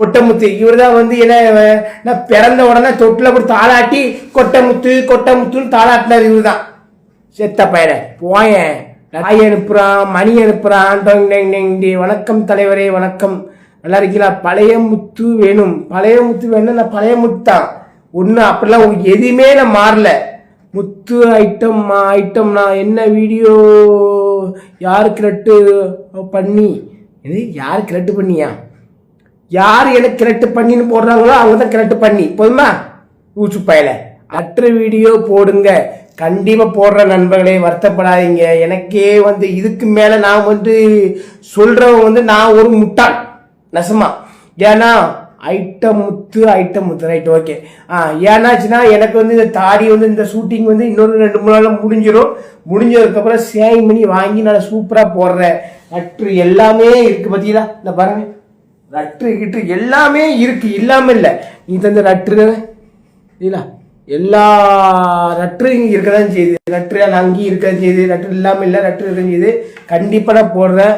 கொட்டமுத்து. இவர் தான் வந்து என்ன நான் பிறந்த உடனே தொட்டில் போட்டு தாளாட்டி கொட்டமுத்து கொட்டமுத்துன்னு தாளாட்டினார் இவர் தான் செத்த பையன போயேன். நாய் அனுப்புகிறான் மணி அனுப்புகிறான் வணக்கம் தலைவரே வணக்கம். நல்லா இருக்கீங்களா? பழைய முத்து வேணும். பழைய முத்து வேணும் நான் பழைய முத்து தான். ஒன்றும் அப்படிலாம் எதுவுமே நான் மாறல. முத்து ஐட்டம் ஐட்டம்னா என்ன வீடியோ யாருக்கு கிரெட்டு பண்ணி? இது யார் கிரெட்டு பண்ணியா? யார் எனக்கு கிரெட்டு பண்ணின்னு போடுறாங்களோ அவங்க தான் கிரெட்டு பண்ணி. போதுமா? ஊச்சு பயல. அற்ற வீடியோ போடுங்க. கண்டிப்பாக போடுற நண்பர்களே வருத்தப்படாதீங்க. எனக்கே வந்து இதுக்கு மேலே நான் வந்து சொல்கிறவங்க வந்து நான் ஒரு முட்டாள். நெசமா. ஏன்னா item Muthu item Muthu. Right okay ஆ ஏன்னாச்சுன்னா எனக்கு வந்து இந்த தாடி வந்து இந்த ஷூட்டிங் வந்து இன்னொரு ரெண்டு மூணு நாளில் முடிஞ்சிடும் முடிஞ்சதுக்கப்புறம் சேவிங் பண்ணி வாங்கி நான் சூப்பராக போடுறேன். அற்று எல்லாமே இருக்குது பார்த்தீங்களா இந்த பாருங்கள் ரட்ரு கிட்டு எல்லாமே இருக்கு இல்லாம இல்லை. நீ அந்த ரட்ரு இல்லை. எல்லா இங்கே இருக்க தான் செய்யுது ரட்ரு அங்கேயும் இருக்கதான் செய்யுது. ரட்ரு இல்லாமல் இல்லை ரட்ரு இருக்க செய்யுது. கண்டிப்பாக நான் போடுறேன்.